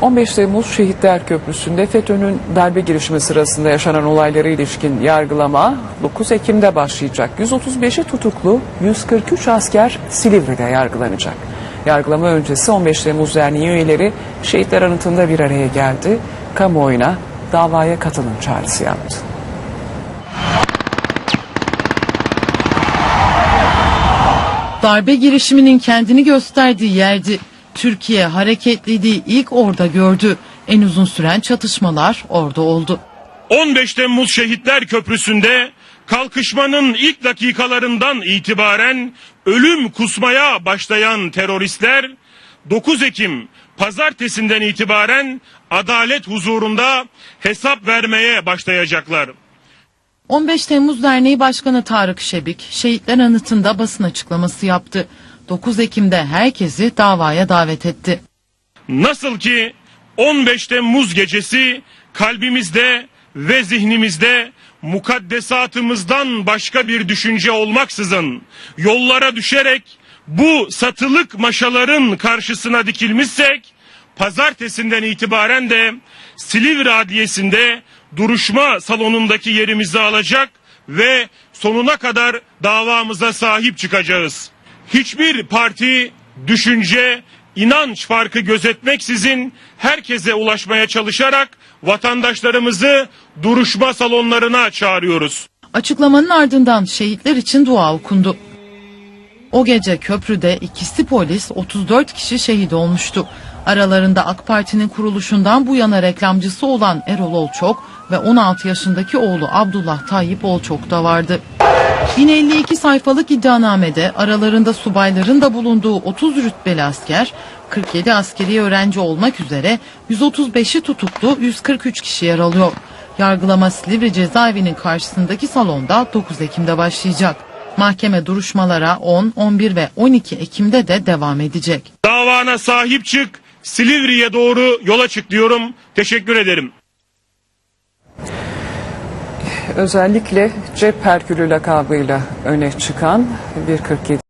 15 Temmuz Şehitler Köprüsü'nde FETÖ'nün darbe girişimi sırasında yaşanan olaylara ilişkin yargılama 9 Ekim'de başlayacak. 135'i tutuklu, 143 asker Silivri'de yargılanacak. Yargılama öncesi 15 Temmuz Derneği üyeleri şehitler anıtında bir araya geldi. Kamuoyuna davaya katılım çağrısı yaptı. Darbe girişiminin kendini gösterdiği yerdi. Türkiye hareketliliği ilk orada gördü. En uzun süren çatışmalar orada oldu. 15 Temmuz Şehitler Köprüsü'nde kalkışmanın ilk dakikalarından itibaren ölüm kusmaya başlayan teröristler 9 Ekim pazartesinden itibaren adalet huzurunda hesap vermeye başlayacaklar. 15 Temmuz Derneği Başkanı Tarık Şebik, şehitler anıtında basın açıklaması yaptı. 9 Ekim'de herkesi davaya davet etti. Nasıl ki 15 Temmuz gecesi kalbimizde ve zihnimizde mukaddesatımızdan başka bir düşünce olmaksızın yollara düşerek bu satılık maşaların karşısına dikilmişsek pazartesinden itibaren de Silivri Adliyesi'nde duruşma salonundaki yerimizi alacak ve sonuna kadar davamıza sahip çıkacağız. Hiçbir parti, düşünce, inanç farkı gözetmeksizin herkese ulaşmaya çalışarak vatandaşlarımızı duruşma salonlarına çağırıyoruz. Açıklamanın ardından şehitler için dua okundu. O gece köprüde ikisi polis 34 kişi şehit olmuştu. Aralarında AK Parti'nin kuruluşundan bu yana reklamcısı olan Erol Olçok ve 16 yaşındaki oğlu Abdullah Tayyip Olçok da vardı. 1052 sayfalık iddianamede aralarında subayların da bulunduğu 30 rütbeli asker, 47 askeri öğrenci olmak üzere 135'i tutuklu 143 kişi yer alıyor. Yargılama Silivri cezaevinin karşısındaki salonda 9 Ekim'de başlayacak. Mahkeme duruşmalara 10, 11 ve 12 Ekim'de de devam edecek. Davana sahip çık, Silivri'ye doğru yola çık diyorum. Teşekkür ederim. Özellikle cep herkülü lakabıyla öne çıkan 1.47